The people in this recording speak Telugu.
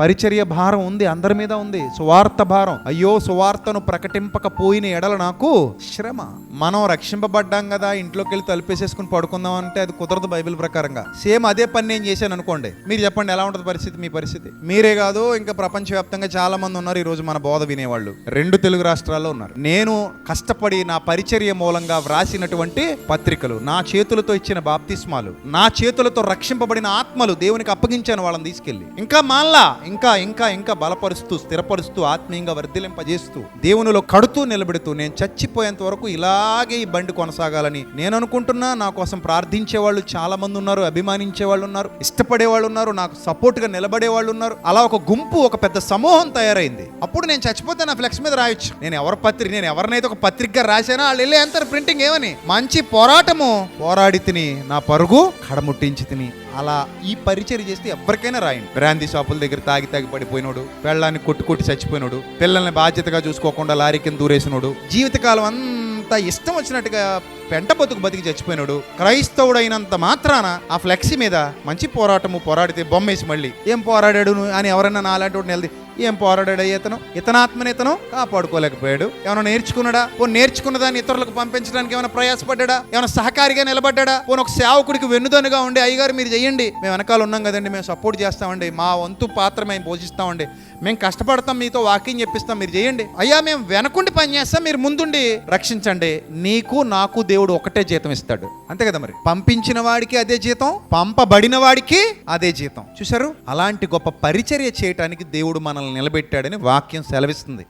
పరిచర్య భారం ఉంది అందరి మీద ఉంది. సువార్త భారం. అయ్యో సువార్తను ప్రకటింపకపోయిన ఎడల నాకు శ్రమ. మనం రక్షింపబడ్డాం కదా ఇంట్లోకి వెళ్ళి తలుపేసేసుకుని పడుకుందాం అంటే అది కుదరదు బైబిల్ ప్రకారంగా. సేమ్ అదే పని నేను చేశాను అనుకోండి. మీరు చెప్పండి ఎలా ఉంటుంది పరిస్థితి మీ పరిస్థితి? మీరే కాదు ఇంకా ప్రపంచవ్యాప్తంగా చాలా మంది ఉన్నారు ఈ రోజు మన బోధ వినేవాళ్ళు. రెండు తెలుగు రాష్ట్రాల్లో ఉన్నారు. నేను కష్టపడి నా పరిచర్య మూలంగా వ్రాసినటువంటి పత్రికలు నా చేతులతో ఇచ్చిన బాప్తిస్మాలు నా చేతులతో రక్షింపబడిన ఆత్మలు దేవునికి అప్పగించాను వాళ్ళని తీసుకెళ్ళి. ఇంకా మాల్లా ఇంకా ఇంకా ఇంకా బలపరుస్తూ స్థిరపరుస్తూ ఆత్మీయంగా వర్ధిలింపజేస్తూ దేవునిలో కడుతూ నిలబెడుతూ నేను చచ్చిపోయేంత వరకు ఇలాగే ఈ బండి కొనసాగాలని నేను అనుకుంటున్నా. నా కోసం ప్రార్థించే వాళ్ళు చాలా మంది ఉన్నారు అభిమానించే వాళ్ళు ఉన్నారు ఇష్టపడే వాళ్ళు ఉన్నారు నాకు సపోర్ట్గా నిలబడే వాళ్ళు ఉన్నారు. అలా ఒక గుంపు ఒక పెద్ద సమూహం తయారైంది. అప్పుడు నేను చచ్చిపోతే నా ఫ్లెక్స్ మీద రాయొచ్చు. నేను ఎవరి పత్రిక నేను ఎవరినైతే ఒక పత్రిక రాశానో వాళ్ళు వెళ్ళి అంటారు ప్రింటింగ్ ఏమని? మంచి పోరాటము. పోరాడి తిని నా పరుగు కడముట్టించి తిని. అలా ఈ పరిచయం చేస్తే ఎవరికైనా రాయండి. బ్రాందీ షాపుల దగ్గర తాగి తాగి పడిపోయినోడు పెళ్ళాన్ని కొట్టు కొట్టి చచ్చిపోయినోడు పిల్లల్ని బాధ్యతగా చూసుకోకుండా లారీ కింద దూరేసినోడు జీవితకాలం అంతా ఇష్టం వచ్చినట్టుగా పెంట బతుకు బతికి చచ్చిపోయినాడు క్రైస్తవుడైనంత మాత్రాన ఆ ఫ్లెక్సీ మీద మంచి పోరాటము పోరాడితే బొమ్మేసి మళ్ళీ ఏం పోరాడాడు అని ఎవరైనా నాలాంటి వాడిని వెళ్తే ఏం పోరాడాడు ఇతను? ఇతనాత్మని ఇతను కాపాడుకోలేకపోయాడు. ఏమైనా నేర్చుకున్నాడా? ఓ నేర్చుకున్న దాన్ని ఇతరులకు పంపించడానికి ఏమైనా ప్రయాసపడ్డా ఏమైనా సహకారిగా నిలబడ్డా పోను ఒక సేవకుడికి వెన్నుదనుగా ఉండి అయ్యగారు మీరు చెయ్యండి. మేము వెనకాల ఉన్నాం కదండి. మేము సపోర్ట్ చేస్తామండి. మా వంతు పాత్ర మేము పోషిస్తామండి. మేము కష్టపడతాం మీతో వాకింగ్ చెప్పిస్తాం మీరు చేయండి అయ్యా మేము వెనకుండి పని చేస్తాం మీరు ముందుండి. రక్షించండి. నీకు నాకు దేవుడు ఒకటే జీతం ఇస్తాడు. అంతే కదా మరి? పంపించిన వాడికి అదే జీతం పంపబడిన వాడికి అదే జీతం. చూశారు? అలాంటి గొప్ప పరిచర్య చేయటానికి దేవుడు మనల్ని నిలబెట్టాడని వాక్యం సెలవిస్తుంది.